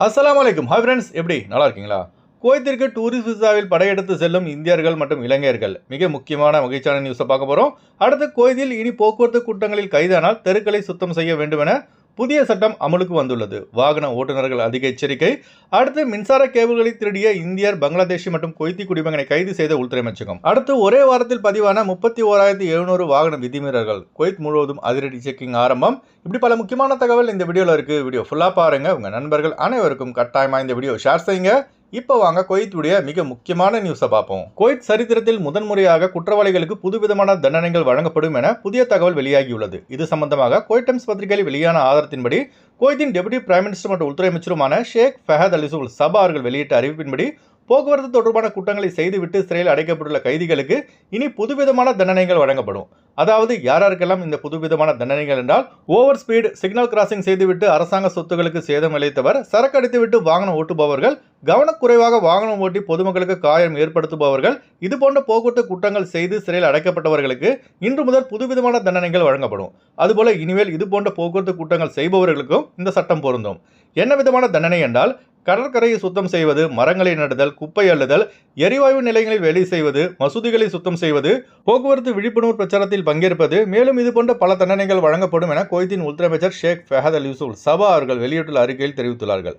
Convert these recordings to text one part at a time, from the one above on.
அஸ்லாம் வலைக்கும் hi friends எப்படி? நல்லா இருக்கீங்களா? குவைத்திற்கு டூரிஸ்ட் விசாவில் படையெடுத்து செல்லும் இந்தியர்கள் மற்றும் இளைஞர்கள். மிக முக்கியமான மகிழ்ச்சியான நியூஸை பார்க்க போகிறோம் அடுத்து குவைத்தில் இனி போக்குவரத்து கூட்டங்களில் கைதானால் தெருக்களை சுத்தம் செய்ய வேண்டும் என புதிய சட்டம் அமலுக்கு வந்துள்ளது. வாகன ஓட்டுநர்கள் அதிக எச்சரிக்கை. அடுத்து மின்சார கேபிள்களை திருடிய இந்தியர் பங்களாதேஷி மற்றும் கொய்தி குடிமகனை கைது செய்த உள்துறை அமைச்சகம். அடுத்து ஒரே வாரத்தில் பதிவான முப்பத்தி ஓராயிரத்தி எழுநூறு வாகன விதிமீறல்கள். குவைத் முழுவதும் அதிரடி செக்கிங் ஆரம்பம். இப்படி பல முக்கியமான தகவல் இந்த வீடியோவில் இருக்கு. வீடியோ ஃபுல்லாக பாருங்க. உங்க நண்பர்கள் அனைவருக்கும் கட்டாயமா இந்த வீடியோ ஷேர் செய்யுங்க. இப்போ வாங்க குவைத்துடைய மிக முக்கியமான நியூஸை பார்ப்போம். கொய்த் சரித்திரத்தில் முதன்முறையாக குற்றவாளிகளுக்கு புதுவிதமான தண்டனைகள் வழங்கப்படும் என புதிய தகவல் வெளியாகியுள்ளது. இது சம்பந்தமாக குவைட் டைம்ஸ் பத்திரிகையில் வெளியான ஆதாரத்தின்படி குவைத்தின் டெபுட்டி பிரைம் மினிஸ்டர் மற்றும் உள்துறை அமைச்சருமான ஷேக் ஃபஹத் அலிசுல் சபா அவர்கள் வெளியிட்ட அறிவிப்பின்படி போக்குவரத்து தொடர்பான குற்றங்களை செய்துவிட்டு சிறையில் அடைக்கப்பட்டுள்ள கைதிகளுக்கு இனி புதுவிதமான தண்டனைகள் வழங்கப்படும். அதாவது யாராருக்கெல்லாம் இந்த புதுவிதமான தண்டனைகள் என்றால் ஓவர் ஸ்பீடு சிக்னல் கிராசிங் செய்துவிட்டு அரசாங்க சொத்துக்களுக்கு சேதம் விளைத்தவர் சரக்கு அடித்துவிட்டு வாகனம் ஓட்டுபவர்கள் கவனக்குறைவாக வாகனம் ஓட்டி பொதுமக்களுக்கு காயம் ஏற்படுத்துபவர்கள் இதுபோன்ற போக்குவரத்து குற்றங்கள் செய்து சிறையில் அடைக்கப்பட்டவர்களுக்கு இன்று முதல் புதுவிதமான தண்டனைகள் வழங்கப்படும். அதுபோல இனிமேல் இதுபோன்ற போக்குவரத்து குற்றங்கள் செய்பவர்களுக்கும் இந்த சட்டம் பொருந்தும். என்ன விதமான தண்டனை என்றால் கடற்கரையை சுத்தம் செய்வது மரங்களை நடுதல் குப்பை அள்ளுதல் எரிவாயு நிலையங்களில் வேலை செய்வது மசூதிகளை சுத்தம் செய்வது போக்குவரத்து விழிப்புணர்வு பிரச்சாரத்தில் பங்கேற்பது மேலும் இது போன்ற பல தண்டனைகள் வழங்கப்படும் என குவைத்தின் உள்துறை அமைச்சர் ஷேக் ஃபெஹத் அல் யூசுல் சபா அவர்கள் வெளியிட்டுள்ள அறிக்கையில் தெரிவித்துள்ளார்கள்.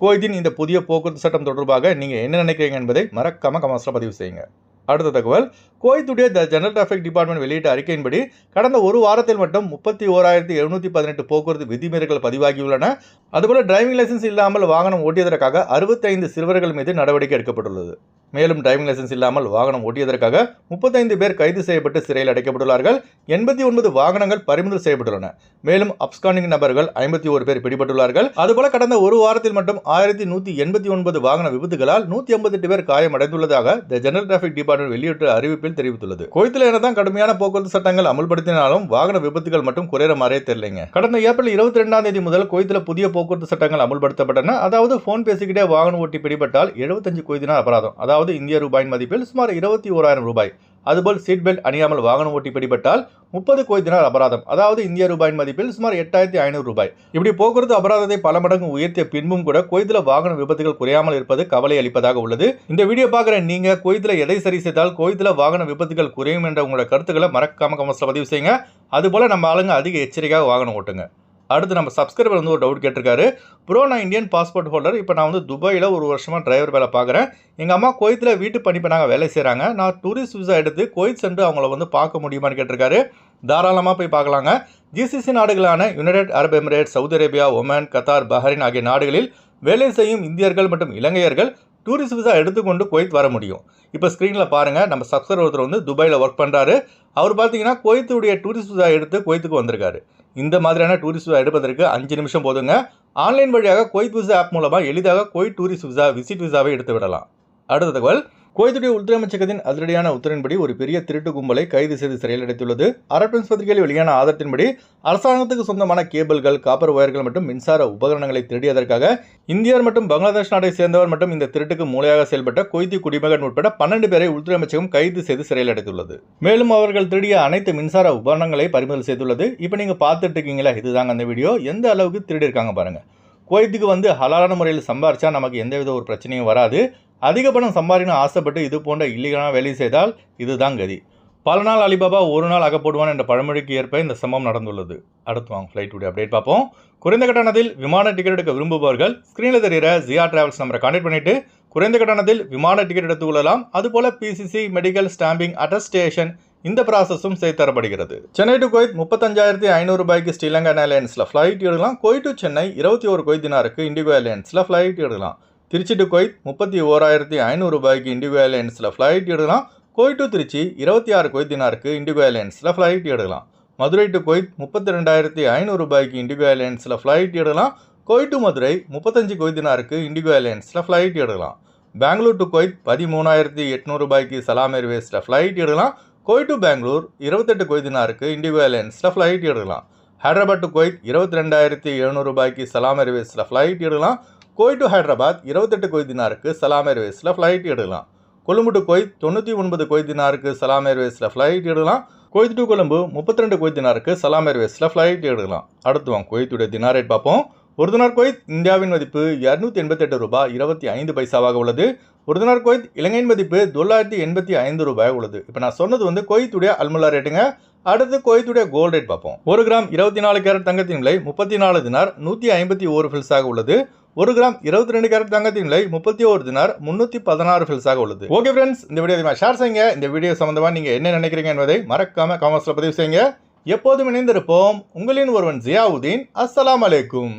குவைத்தின் இந்த புதிய போக்குவரத்து சட்டம் தொடர்பாக நீங்கள் என்ன நினைக்கிறீங்க என்பதை மறக்காம கமெண்ட்ஸில் பதிவு செய்யுங்க. அடுத்த தகவல். கோயத்துடைய த ஜெனரல் டிராஃபிக் டிபார்ட்மெண்ட் வெளியிட்ட அறிக்கையின்படி கடந்த ஒரு வாரத்தில் மட்டும் முப்பத்தி ஓராயிரத்தி எழுநூற்றி பதினெட்டு போக்குவரத்து விதிமீறல்கள் பதிவாகியுள்ளன. அதுபோல டிரைவிங் லைசன்ஸ் இல்லாமல் வாகனம் ஓட்டியதற்காக அறுபத்தைந்து சிறுவர்கள் மீது நடவடிக்கை எடுக்கப்பட்டுள்ளது. மேலும் டிரைவிங் லைசன்ஸ் இல்லாமல் வாகனம் ஓட்டியதற்காக முப்பத்தைந்து பேர் கைது செய்யப்பட்டு சிறையில் அடைக்கப்பட்டுள்ளார்கள். எண்பத்தி ஒன்பது வாகனங்கள் பறிமுதல் செய்யப்பட்டுள்ளன. மேலும் அப்ஸ்கானிங் நபர்கள் ஐம்பத்தி ஒரு பேர் பிடிபட்டுள்ளார்கள். அதுபோல கடந்த ஒரு வாரத்தில் மட்டும் ஆயிரத்தி நூற்றி எண்பத்தி ஒன்பது வாகன விபத்துகளால் நூற்றி ஐம்பத்தெட்டு பேர் காயமடைந்துள்ளதாக த ஜெனரல் டிராபிக் டிபார்ட்மெண்ட் வெளியிட்ட அறிவிப்பில் தெரிவித்துள்ளது. கோயத்தில் எனதான் கடுமையான போக்குவரத்து சட்டங்கள் அமல்படுத்தினாலும் வாகன விபத்துகள் மட்டும் குறைய மாதிரியே தெரியலைங்க. கடந்த ஏப்ரல் இருபத்தி ரெண்டாம் தேதி முதல் கோயத்தில் புதிய போக்குவரத்து சட்டங்கள் அமல்படுத்தப்பட்டன. அதாவது போன் பேசிக்கிட்டே வாகனம் ஓட்டி பிடிபட்டால் எழுபத்தஞ்சு கொய்தினார் அபராதம். அதாவது இந்திய ரூபாயின் மதிப்பில் சுமார் இருபத்தி ஓராயிரம் ரூபாய். அதுபோல் சீட் பெல்ட் அணியாமல் வாகனம் ஓட்டி பிடிபட்டால் முப்பது கோய்தினார் அபராதம். அதாவது இந்திய ரூபாயின் மதிப்பில் சுமார் எட்டாயிரத்தி ஐநூறு ரூபாய். இப்படி போக்குவரத்து அபராதத்தை பல மடங்கு உயர்த்திய பின்பும் கூட கோயத்தில் வாகன விபத்துகள் குறையாமல் இருப்பது கவலை அளிப்பதாக உள்ளது. இந்த வீடியோ பார்க்குற நீங்க கோயத்தில் எதை சரி செய்தால் கோயத்தில் வாகன விபத்துகள் குறையும் என்ற உங்களோட கருத்துக்களை மறக்காம கமெண்ட்ஸில் பதிவு செய்யுங்க. அதுபோல நம்ம ஆளுங்க அதிக எச்சரிக்கையாக வாகனம் ஓட்டுங்க. அடுத்து நம்ம சப்ஸ்கிரைபர் வந்து ஒரு டவுட் கேட்டிருக்காரு. ப்ரோ நான் இந்தியன் பாஸ்போர்ட் ஹோல்டர் இப்போ நான் வந்து துபாயில் ஒரு வருஷமாக டிரைவர் வேலை பார்க்குறேன். எங்கள் அம்மா கோயத்தில் வீட்டு பணிப்பு நாங்கள் வேலை செய்கிறாங்க நான் டூரிஸ்ட் விசா எடுத்து கோயத் சென்று அவங்கள வந்து பார்க்க முடியுமான்னு கேட்டிருக்காரு. தாராளமாக போய் பார்க்கலாங்க. ஜிசிசி நாடுகளான United Arab Emirate Saudi Arabia Oman Qatar Bahrain ஆகிய நாடுகளில் வேலை செய்யும் இந்தியர்கள் மற்றும் இலங்கையர்கள் டூரிஸ்ட் விசா எடுத்துக்கொண்டு குவைத் வர முடியும். இப்போ ஸ்க்ரீனில் பாருங்கள் நம்ம சப்ஸ்கிரைபர் ஒருத்தர் வந்து துபாயில் ஒர்க் பண்ணுறாரு அவர் பார்த்தீங்கன்னா குவைத்துடைய டூரிஸ்ட் விசா எடுத்து குவைத்துக்கு வந்திருக்காரு. இந்த மாதிரியான டூரிஸ்ட் விசா எடுப்பதற்கு அஞ்சு நிமிஷம் போதுங்க. ஆன்லைன் வழியாக குவைத் விசா ஆப் மூலமாக எளிதாக குவைத் டூரிஸ்ட் விசா விசிட் விசாவை எடுத்து விடலாம் அடுத்த தகவல் குவைத்துடைய உள்துறை அமைச்சகத்தின் அதிரடியான உத்தரவின்படி ஒரு பெரிய திருட்டு கும்பலை கைது செய்து சிறையில் அடைத்துள்ளது. அரபின்ஸ் பத்திரிகையில் வெளியான ஆதாரத்தின்படி அரசாங்கத்துக்கு சொந்தமான கேபிள்கள் காப்பர் ஒயர்கள் மற்றும் மின்சார உபகரணங்களை திருடியதற்காக இந்தியர் மற்றும் பங்களாதேஷ் நாட்டை சேர்ந்தவர் மற்றும் இந்த திருட்டுக்கு மூளையாக செயல்பட்ட கொய்தி குடிமகன் உட்பட பன்னெண்டு பேரை உள்துறை அமைச்சகம் கைது செய்து சிறையில் அடைத்துள்ளது. மேலும் அவர்கள் திருடிய அனைத்து மின்சார உபகரணங்களை பறிமுதல் செய்துள்ளது. இப்போ நீங்கள் பார்த்துட்டு இருக்கீங்களா? இதுதாங்க அந்த வீடியோ. எந்த அளவுக்கு திருடி இருக்காங்க பாருங்க. குவைத்துக்கு வந்து ஹலாலான முறையில் சம்பாரிச்சா நமக்கு எந்தவித ஒரு பிரச்சனையும் வராது. அதிக பணம் சம்பாதிக்கணும் ஆசைப்பட்டு இது போன்ற இல்லீகலான வேலை செய்தால் இதுதான் கதி. பல நாள் அலிபாபா ஒரு நாள் அகப்படுவான் என்ற பழமொழிக்கு ஏற்ப இந்த சம்பவம் நடந்துள்ளது. அடுத்து வாங்க ஃப்ளைட்டுடைய அப்டேட் பார்ப்போம். குறைந்த கட்டணத்தில் விமான டிக்கெட் எடுக்க விரும்புபவர்கள் ஸ்க்ரீனில் தெரிகிற ஜியா டிராவல்ஸ் நம்பரை கான்டாக்ட் பண்ணிட்டு குறைந்த கட்டணத்தில் விமான டிக்கெட் எடுத்துக் கொள்ளலாம். அதுபோல பிசிசி மெடிக்கல் ஸ்டாம்பிங் அட்டஸ்டேஷன் இந்த ப்ராசஸும் சேர்த்து தரப்படுகிறது. சென்னை டு கோயத் முப்பத்தஞ்சாயிரத்தி ஐநூறு ரூபாய்க்கு ஸ்ரீலங்கா ஏர்லைன்ஸில் ஃப்ளைட் எடுக்கலாம். கோய் டு சென்னை இருபத்தி ஒரு கோய் தினாருக்கு இண்டிகோ ஏர்லைன்ஸில் ஃப்ளைட் எடுக்கலாம். திருச்சி டு கோயத் முப்பத்தி ஓராயிரத்தி ஐநூறு ரூபாய்க்கு இண்டிகோ ஏர்லைன்ஸில் ஃப்ளைட் எடுக்கலாம். கோய் டு திருச்சி இருபத்தி ஆறு கோய் தினாருக்கு இண்டிகோ ஏர்லைன்ஸில் ஃப்ளைட் எடுக்கலாம். மதுரை டு கோயத் முப்பத்தி ரெண்டாயிரத்தி ஐநூறு ரூபாய்க்கு இண்டிகோ ஏர்லைன்ஸில் ஃப்ளைட் எடுக்கலாம். கோய் டு மதுரை முப்பத்தஞ்சு கோய் தினாருக்கு இண்டிகோ ஏர்லைன்ஸில் ஃப்ளைட் எடுக்கலாம். பெங்களூர் டு கோயத் பதிமூணாயிரத்தி எட்நூறு ரூபாய்க்கு சலாம் ஏர்வேஸில் ஃப்ளைட் எடுக்கலாம். கோய் டு பெங்களூர் இருபத்தெட்டு கொய்தினாருக்கு இண்டிகோ ஏர்லைன்ஸில் ஃப்ளைட் எடுக்கலாம். ஹைதராபாத் டு கோயத் இருபத்தி ரெண்டாயிரத்தி எழுநூறு ரூபாய்க்கு சலாம் ஏர்வேஸில் ஃப்ளைட் எடுக்கலாம். கோய் டு ஹைதராபாத் இருபத்தெட்டு கோய் தினாருக்கு சலாம் ஏர்வேஸில் ஃப்ளைட் எடுக்கலாம். கொழும்பு டு கோயத் தொண்ணூற்றி ஒன்பது கோய் தினாருக்கு சலாம் ஏர்வேஸில் ஃப்ளைட் எடுக்கலாம். கோயத் டு கொழும்பு முப்பத்தி ரெண்டு கோயத் தினாருக்கு சலாம் ஏர்வேஸில் ஃப்ளைட் எடுக்கலாம். அடுத்து வாங்க கோயத்துடைய தினார் ரேட் பார்ப்போம். ஒரு தினார் குவைத் இந்தியாவின் மதிப்பு இரநூத்தி எண்பத்தெட்டு ரூபாய் இருபத்தி ஐந்து பைசாவாக உள்ளது. ஒரு தினார் குவைத் இலங்கையின் மதிப்பு தொள்ளாயிரத்தி எண்பத்தி ஐந்து ரூபாய் உள்ளது. இப்போ நான் சொன்னது வந்து குவைத்துடைய அல்முல்லா ரேட்டுங்க அடுத்து கோயத்துடைய கோல்ட் ரேட் பார்ப்போம். ஒரு கிராம் இருபத்தி நாலு கேரட் தங்கத்தின் விலை முப்பத்தி நாலு தினார் நூற்றி ஐம்பத்தி ஓரு ஃபில்ஸாக உள்ளது. ஒரு கிராம் இருபத்தி ரெண்டு கேரட் தங்கத்தின் விலை முப்பத்தி ஒரு தினார் முன்னூற்றி பதினாறு ஃபில்ஸாக உள்ளது. ஓகே ஃப்ரெண்ட்ஸ் இந்த வீடியோ அதிகமாக ஷேர் செய்யுங்க. இந்த வீடியோ சம்பந்தமா நீங்கள் என்ன நினைக்கிறீங்க என்பதை மறக்காம காமெண்ட்ஸில் பதிவு செய்யுங்க. எப்போதும் இணைந்திருப்போம். உங்களின் ஒருவன் ஜியாவுதீன். அஸ்லாம் அலைக்கும்.